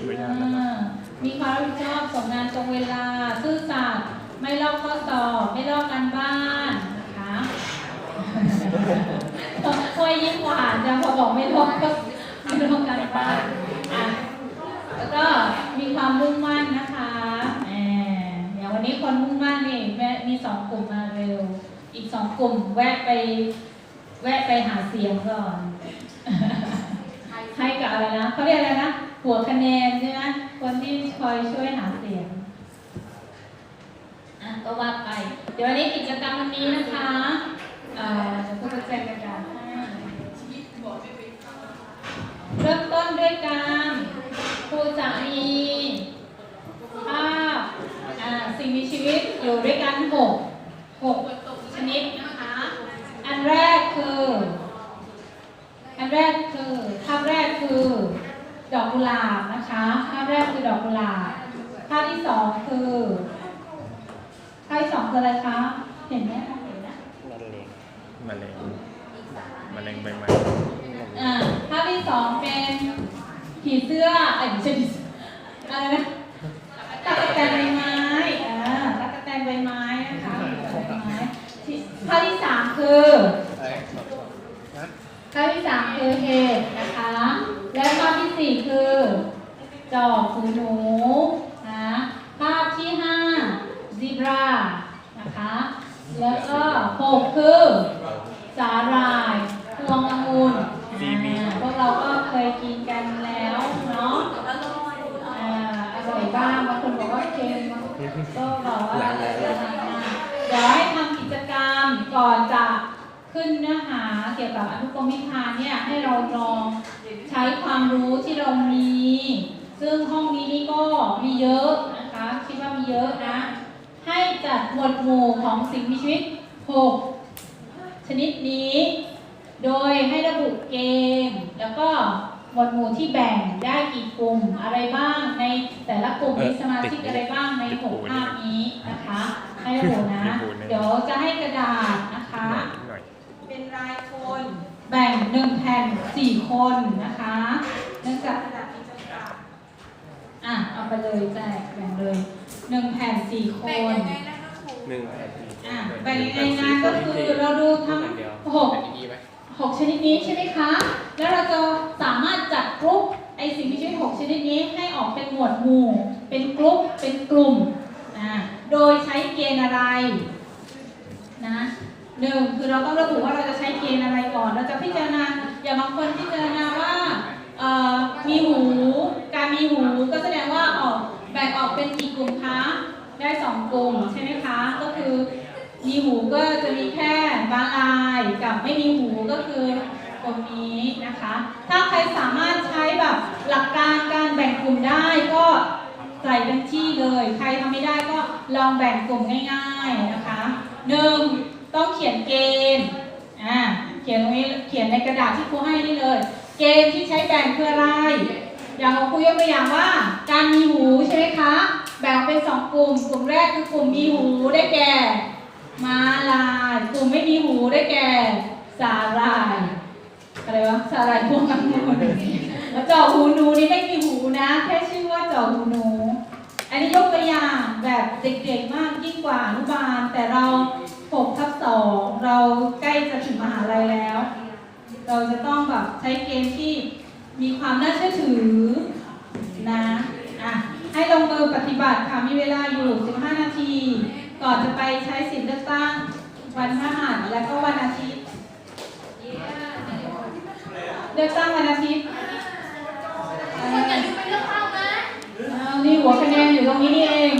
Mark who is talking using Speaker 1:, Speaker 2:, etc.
Speaker 1: อนุญาตนะครับ
Speaker 2: อ่ามีความรับผิดชอบส่งงานตรงเวลา ซื่อสัตย์ไม่ลอกข้อสอบ ไม่ลอกการบ้านนะคะค่อยยิ้มหวานจะพอบอกไม่ลอกก็ไม่ลอกการบ้านอะแล้วก็มีความมุ่งมั่นนะคะแหมอย่างวันนี้คนมุ่งมั่นนี่แม่มีสองกลุ่มมาเร็ว อีกสองกลุ่มแวะไปแวะไปหาเสียงก่อนให้กับอะไรนะเขาเรียกอะไรนะ หัวคะแนนใช่ไหมคนที่คอยช่วยหาเสียงอะก็ว่าไป เดี๋ยววันนี้กิจกรรมวันนี้นะคะเอ่อจะพูดแจงกระดาษให้เริ่มต้นด้วยการครูจะมีภาพอ่าสิ่งมีชีวิตอยู่ด้วยกันหกหกชนิดนะคะ อันแรกคือ อันแรกคือภาพแรกคือ ดอกกุหลาบนะคะภาพแรกคือดอกกุหลาบภาพที่สองคือภาพที่สองคืออะไรคะเห็นไหมคะเห็นนะ
Speaker 1: มะเร็งมะเร็งใบไม้
Speaker 2: อ่าภาพที่สองเป็นผีเสื้อเอ้ยไม่ใช่ผีเสื้ออะไรนะตะกแตนใบไม้อ่าตะกแตนใบไม้นะคะใบไม้ที่ภาพที่สามคือภาพที่สามคือเห็ดนะคะและภาพที่ สี่คือจอกหูหนูนะภาพที่ห้าซีบรานะคะ แล้วก็หกคือสาหร่ายพวงองุ่นอ่าพวกเราก็เคยกินกันแล้วเนาะอ่าอร่อยบ้างบางคนบอกว่าเค็มก็บอกว่าอะไรอะไรนะเดี๋ยวให้ทำกิจกรรมก่อนจะขึ้นเนื้อหาเกี่ยวกับอนุกรมวิพานเนี่ยให้เราลอง ใช้ความรู้ที่เรามี ซึ่งห้องนี้นี่ก็มีเยอะนะคะ คิดว่ามีเยอะนะ ให้จัดหมวดหมู่ของสิ่งมีชีวิต 6 ชนิดนี้ โดยให้ระบุเกณฑ์แล้วก็หมวดหมู่ที่แบ่งได้กี่กลุ่มอะไรบ้างในแต่ละกลุ่มมีสมาชิกอะไรบ้างในหกภาพนี้นะคะ ให้ระบุนะ เดี๋ยวจะให้กระดาษนะคะ
Speaker 1: หน่อย
Speaker 2: เป็นรายคน แบ่งหนึ่งแผ่นสี่คนนะคะเนื่องจากกระดาษมีจำกัดอะเอาไปเลยแจกแบ่งเลยหนึ่งแผ่นสี่คน
Speaker 3: หนึ่ง
Speaker 2: อะแบ่งยังไงนะก็คือเราดูทั้งหกหกชนิดนี้ใช่ไหมคะ แล้วเราจะสามารถจัดกรุ๊ปไอสิ่งมีชีวิตหกชนิดนี้ให้ออกเป็นหมวดหมู่ เป็นกรุ๊ป เป็นกลุ่มอะโดยใช้เกณฑ์อะไรนะ หนึ่งคือเราต้องระบุว่าเราจะใช้เกณฑ์อะไรก่อน เราจะพิจารณาอย่างบางคนพิจารณาว่ามีหู การมีหูก็แสดงว่าออกแบ่งออกเป็นกี่กลุ่มคะได้สองกลุ่มใช่ไหมคะ ก็คือมีหูก็จะมีแค่บางอายกับไม่มีหูก็คือกลุ่มนี้นะคะ ถ้าใครสามารถใช้แบบหลักการการแบ่งกลุ่มได้ก็ใส่เป็นที่เลย ใครทำไม่ได้ก็ลองแบ่งกลุ่มง่าย ๆนะคะหนึ่ง ต้องเขียนเกณฑ์อ่าเขียนตรงนี้เขียนในกระดาษที่ครูให้นี่เลย เกณฑ์ที่ใช้แบ่งคืออะไร อย่างของครูยกตัวอย่างว่า การมีหูใช่ไหมคะ แบ่งเป็นสองกลุ่ม กลุ่มแรกคือกลุ่มมีหูได้แก่มาลาย กลุ่มไม่มีหูได้แก่สาหร่ายอะไรวะสาหร่ายพวกงองุ่นแล้วจอหูหนูนี่ไม่มีหูนะ แค่ชื่อว่าจอหูหนู อันนี้ยกตัวอย่างแบบเด็กๆมากยิ่งกว่าอนุบาลแต่เรา 6ทับ2เราใกล้จะถึงมหาลัยแล้ว เราจะต้องแบบใช้เกมที่มีความน่าเชื่อถือนะอะให้ลงมือปฏิบัติค่ะ มีเวลาอยู่ 15 นาที ก่อนจะไปใช้สิทธิ์เลือกตั้งวันพฤหัสและก็วันอาทิตย์ เลือกตั้งวันอาทิตย์คนอยากดูไปเลือกตั้งนะนี่หัวคะแนนอยู่ตรงนี้นี่เอง